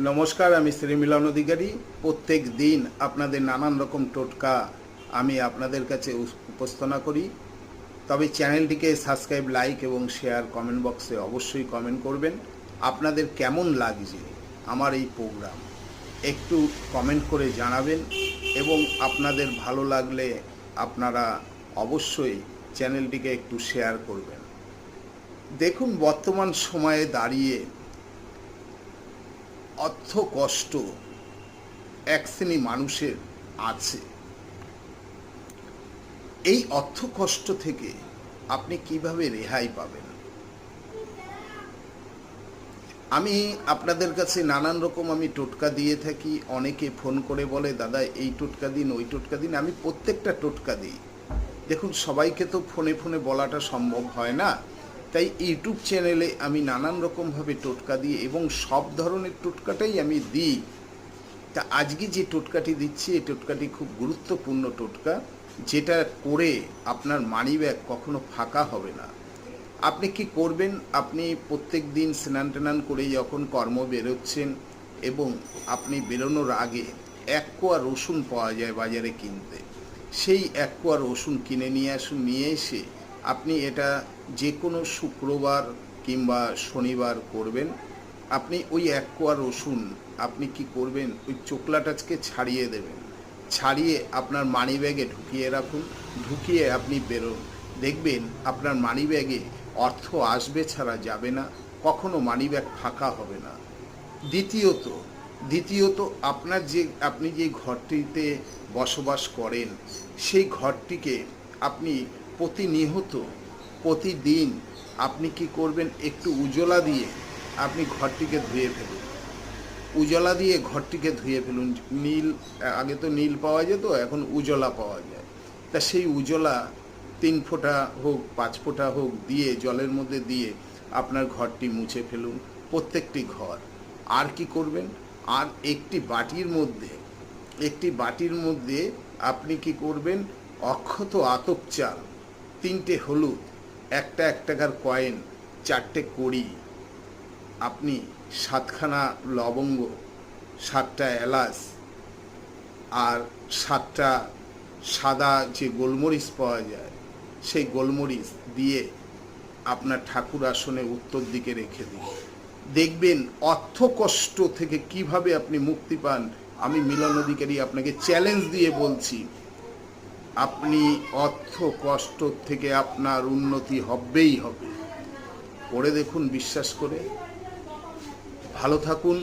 নমস্কার, আমি শ্রী মিলন অধিকারী। প্রত্যেক দিন আপনাদের নানান রকম টোটকা আমি আপনাদের কাছে উপস্থাপনা করি। তবে চ্যানেলটিকে সাবস্ক্রাইব, লাইক এবং শেয়ার কমেন্ট বক্সে অবশ্যই কমেন্ট করবেন। আপনাদের কেমন লাগছে আমার এই প্রোগ্রাম? একটু কমেন্ট করে জানাবেন এবং আপনাদের ভালো লাগলে আপনারা অবশ্যই চ্যানেলটিকে একটু শেয়ার করবেন। দেখুন, বর্তমান সময়ে দাঁড়িয়ে অর্থ কষ্ট এক শ্রেণি মানুষের আছে। এই অর্থ কষ্ট থেকে আপনি কীভাবে রেহাই পাবেন? আমি আপনাদের কাছে নানান রকম আমি টোটকা দিয়ে থাকি। অনেকে ফোন করে বলে, দাদা, এই টোটকা দিন, ওই টোটকা দিন। আমি প্রত্যেকটা টোটকা দিই। দেখুন, সবাইকে তো ফোনে ফোনে বলাটা সম্ভব হয় না। তাই ইউটিউব চ্যানেলে আমি নানান রকমভাবে টোটকা দিই এবং সব ধরনের টোটকাটাই আমি দিই। তা আজকে যে টোটকাটি দিচ্ছি, এই টোটকাটি খুব গুরুত্বপূর্ণ টোটকা, যেটা করে আপনার মানি ব্যাগ কখনো ফাঁকা হবে না। আপনি কি করবেন? আপনি প্রত্যেক দিন স্নান টানান করে যখন কর্ম বেরোচ্ছেন এবং আপনি বেরোনোর আগে এক কোয়া রসুন পাওয়া যায় বাজারে কিনতে। সেই এক কোয়া রসুন কিনে নিয়ে আসুন, নিয়ে এসে আপনি এটা যে কোনো শুক্রবার কিংবা শনিবার করবেন। আপনি ওই এক কোয়া রসুন আপনি কি করবেন? ওই চোকলাটাকে ছাড়িয়ে দেবেন। ছাড়িয়ে আপনার মানি ব্যাগে ঢুকিয়ে রাখুন। ঢুকিয়ে আপনি বেরোন। দেখবেন আপনার মানি ব্যাগে অর্থ আসবে ছাড়া যাবে না। কখনো মানি ব্যাগ ফাঁকা হবে না। দ্বিতীয়ত দ্বিতীয়ত আপনার যে, আপনি যে ঘরটিতে বসবাস করেন, সেই ঘরটিকে আপনি প্রতিনিয়ত প্রতিদিন আপনি কি করবেন একটু উজলা দিয়ে আপনি ঘরটিকে ধুয়ে ফেলুন। উজলা দিয়ে ঘরটিকে ধুয়ে ফেলুন। নীল, আগে তো নীল পাওয়া যেত, এখন উজলা পাওয়া যায়। তা সেই উজলা তিন ফোঁটা হোক, পাঁচ ফোঁটা হোক দিয়ে, জলের মধ্যে দিয়ে আপনার ঘরটি মুছে ফেলুন, প্রত্যেকটি ঘর। আর কি করবেন? আর একটি বাটির মধ্যে, একটি বাটির মধ্যে আপনি কি করবেন? অক্ষত আতপ চাল তিনটে হলুদ, একটা এক টাকার কয়েন, চারটে কড়ি। আপনি সাতখানা লবঙ্গ, সাতটা এলাচ আর সাতটা সাদা যে গোলমরিচ পাওয়া যায়, সেই গোলমরিচ দিয়ে আপনার ঠাকুর আসনে উত্তর দিকে রেখে দিন। দেখবেন অর্থ কষ্ট থেকে কীভাবে আপনি মুক্তি পান, আমি মিলন অধিকারী আপনাকে চ্যালেঞ্জ দিয়ে বলছি। আপনি অর্থ কষ্ট থেকে আপনার উন্নতি হবেই হবে। পড়ে দেখুন বিশ্বাস করে। ভালো থাকুন।